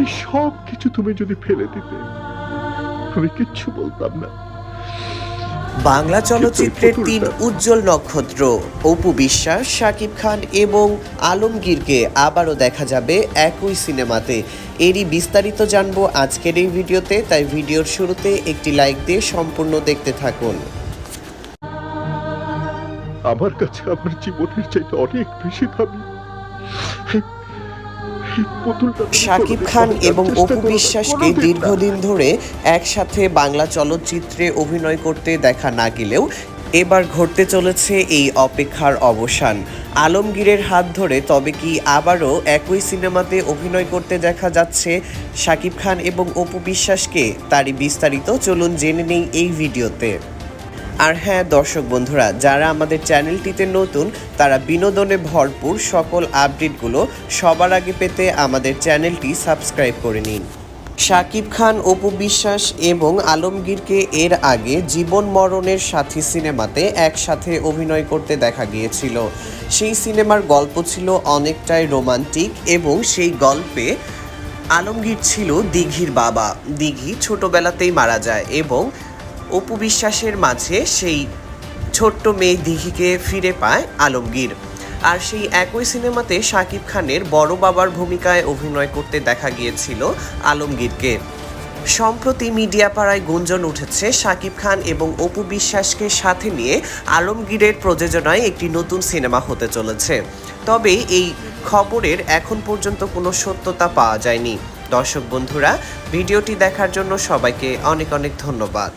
এই সব কিছু তুমি যদি ফেলে দিতে আমি কিচ্ছু বলতাম না। বাংলা চলচ্চিত্রের তিন উজ্জ্বল নক্ষত্র অপু বিশ্বাস শাকিব খান এবং আলমগীরকে আবারও দেখা যাবে একই সিনেমাতে। এরই বিস্তারিত জানব আজকের এই ভিডিওতে তাই ভিডিওর শুরুতে একটি লাইক দিয়ে সম্পূর্ণ দেখতে থাকুন। আমার কাছে আমার জীবনের চাইতে অনেক বেশি দামি। শাকিব খান এবং অপু বিশ্বাসকে দীর্ঘদিন ধরে একসাথে বাংলা চলচ্চিত্রে অভিনয় করতে দেখা না গেলেও এবার ঘটতে চলেছে এই অপেক্ষার অবসান। আলমগীরের হাত ধরে তবে কি আবারও একই সিনেমাতে অভিনয় করতে দেখা যাচ্ছে শাকিব খান এবং অপু বিশ্বাসকে? তারই বিস্তারিত চলুন জেনে নেই এই ভিডিওতে। আর হ্যাঁ দর্শক বন্ধুরা, যারা আমাদের চ্যানেলটিতে নতুন, তারা বিনোদনে ভরপুর সকল আপডেটগুলো সবার আগে পেতে আমাদের চ্যানেলটি সাবস্ক্রাইব করে নিন। শাকিব খান, অপু বিশ্বাস এবং আলমগীরকে এর আগে জীবন মরণের সাথী সিনেমাতে একসাথে অভিনয় করতে দেখা গিয়েছিল। সেই সিনেমার গল্প ছিল অনেকটাই রোমান্টিক এবং সেই গল্পে আলমগীর ছিল দিঘির বাবা। দিঘি ছোটবেলাতেই মারা যায় এবং অপু বিশ্বাসের মাঝে সেই ছোট্ট মেয়ে দিঘিকে ফিরে পায় আলমগীর। আর সেই একই সিনেমাতে শাকিব খানের বড় বাবার ভূমিকায় অভিনয় করতে দেখা গিয়েছিল আলমগীরকে। সম্প্রতি মিডিয়া পাড়ায় গুঞ্জন উঠেছে শাকিব খান এবং অপু বিশ্বাসকে সাথে নিয়ে আলমগীরের প্রযোজনায় একটি নতুন সিনেমা হতে চলেছে। তবে এই খবরের এখন পর্যন্ত কোনো সত্যতা পাওয়া যায়নি। দর্শক বন্ধুরা, ভিডিওটি দেখার জন্য সবাইকে অনেক অনেক ধন্যবাদ।